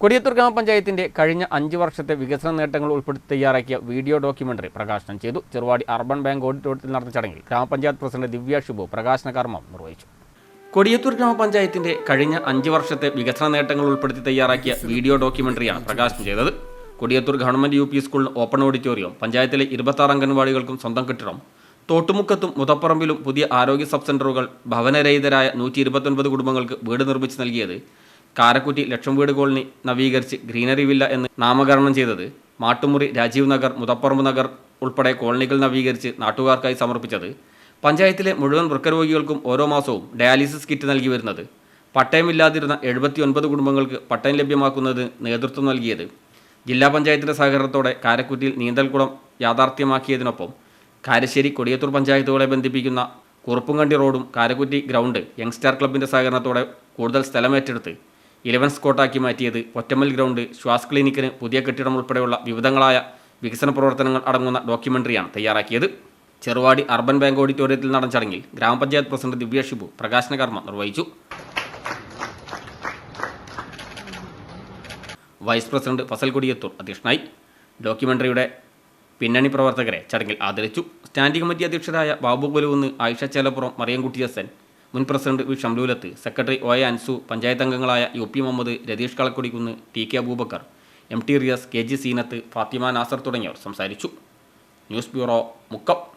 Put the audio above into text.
കൊടിയത്തൂർ ഗ്രാമപഞ്ചായത്തിന്റെ കഴിഞ്ഞ അഞ്ച് വർഷത്തെ വികസന നേട്ടങ്ങൾ ഉൾപ്പെടുത്തി തയ്യാറാക്കിയ വീഡിയോ ഡോക്യുമെന്ററി പ്രകാശനം ചെയ്തു. ചെറുവാടി അർബൻ ബാങ്ക് ഓഡിറ്റോറിയത്തിൽ നടന്ന ചടങ്ങിൽ ഗ്രാമപഞ്ചായത്ത് പ്രസിഡന്റ് ദിവ്യ ശുഭു പ്രകാശന കർമ്മം നിർവഹിച്ചു. കൊടിയത്തൂർ ഗ്രാമപഞ്ചായത്തിന്റെ കഴിഞ്ഞ അഞ്ച് വർഷത്തെ വികസന നേട്ടങ്ങൾ ഉൾപ്പെടുത്തി തയ്യാറാക്കിയ വീഡിയോ ഡോക്യുമെന്ററിയാണ് പ്രകാശനം ചെയ്തത്. കൊടിയത്തൂർ ഗവൺമെന്റ് യു പി സ്കൂളിന് ഓപ്പൺ ഓഡിറ്റോറിയം പഞ്ചായത്തിലെ ഇരുപത്താറ് അംഗൻവാടികൾക്കും സ്വന്തം കെട്ടിടം തോട്ടുമുക്കത്തും മുതപ്പറമ്പിലും പുതിയ ആരോഗ്യ സബ് സെന്ററുകൾ ഭവനരഹിതരായ നൂറ്റി കുടുംബങ്ങൾക്ക് വീട് നിർമ്മിച്ച് നൽകിയത് കാരക്കുറ്റി ലക്ഷം വീട് കോളനി നവീകരിച്ച് ഗ്രീനറി വില്ല എന്ന് നാമകരണം ചെയ്തത് മാട്ടുമുറി രാജീവ് നഗർ മുതപ്പറമ്പ് നഗർ ഉൾപ്പെടെ കോളനികൾ നവീകരിച്ച് നാട്ടുകാർക്കായി സമർപ്പിച്ചത്. പഞ്ചായത്തിലെ മുഴുവൻ വൃക്കരോഗികൾക്കും ഓരോ മാസവും ഡയാലിസിസ് കിറ്റ് നൽകി വരുന്നത്. പട്ടയമില്ലാതിരുന്ന എഴുപത്തി ഒൻപത് കുടുംബങ്ങൾക്ക് പട്ടയം ലഭ്യമാക്കുന്നത് നേതൃത്വം നൽകിയത്. ജില്ലാ പഞ്ചായത്തിന്റെ സഹകരണത്തോടെ കാരക്കുറ്റിയിൽ നീന്തൽക്കുളം യാഥാർത്ഥ്യമാക്കിയതിനൊപ്പം കാരശ്ശേരി കൊടിയത്തൂർ പഞ്ചായത്തുകളെ ബന്ധിപ്പിക്കുന്ന കുറുപ്പുംകണ്ടി റോഡും കാരക്കുറ്റി ഗ്രൗണ്ട് യങ്സ്റ്റാർ ക്ലബിന്റെ സഹകരണത്തോടെ കൂടുതൽ സ്ഥലമേറ്റെടുത്ത് ഇലവൻ സ്കോട്ടാക്കി മാറ്റിയത് ഒറ്റമൽ ഗ്രൗണ്ട് ശ്വാസ് ക്ലിനിക്കിന് പുതിയ കെട്ടിടം ഉൾപ്പെടെയുള്ള വിവിധങ്ങളായ വികസന പ്രവർത്തനങ്ങൾ അടങ്ങുന്ന ഡോക്യുമെന്ററിയാണ് തയ്യാറാക്കിയത്. ചെറുവാടി അർബൻ ബാങ്ക് ഓഡിറ്റോറിയത്തിൽ നടന്ന ചടങ്ങിൽ ഗ്രാമപഞ്ചായത്ത് പ്രസിഡന്റ് ദിവ്യ ഷിബു പ്രകാശന കർമ്മ നിർവഹിച്ചു. വൈസ് പ്രസിഡന്റ് ഫസൽ കൊടിയത്തൂർ അധ്യക്ഷനായി. ഡോക്യുമെന്ററിയുടെ പിന്നണി പ്രവർത്തകരെ ചടങ്ങിൽ ആദരിച്ചു. സ്റ്റാൻഡിംഗ് കമ്മിറ്റി അധ്യക്ഷരായ ബാബു കൊലുവെന്ന് ആയിഷ ചേലപ്പുറം മറിയംകുട്ടി മുൻ president V. Shamlulath secretary O. A Ansu panchayat അംഗങ്ങളായ U. P. Muhammad Ratheesh Kalakkudikkunnu T. K. Abubakar M. T. Riyas K. G. Seenath Fathima Nasar തുടങ്ങിയവർ സംസാരിച്ചു. News bureau Mukkam.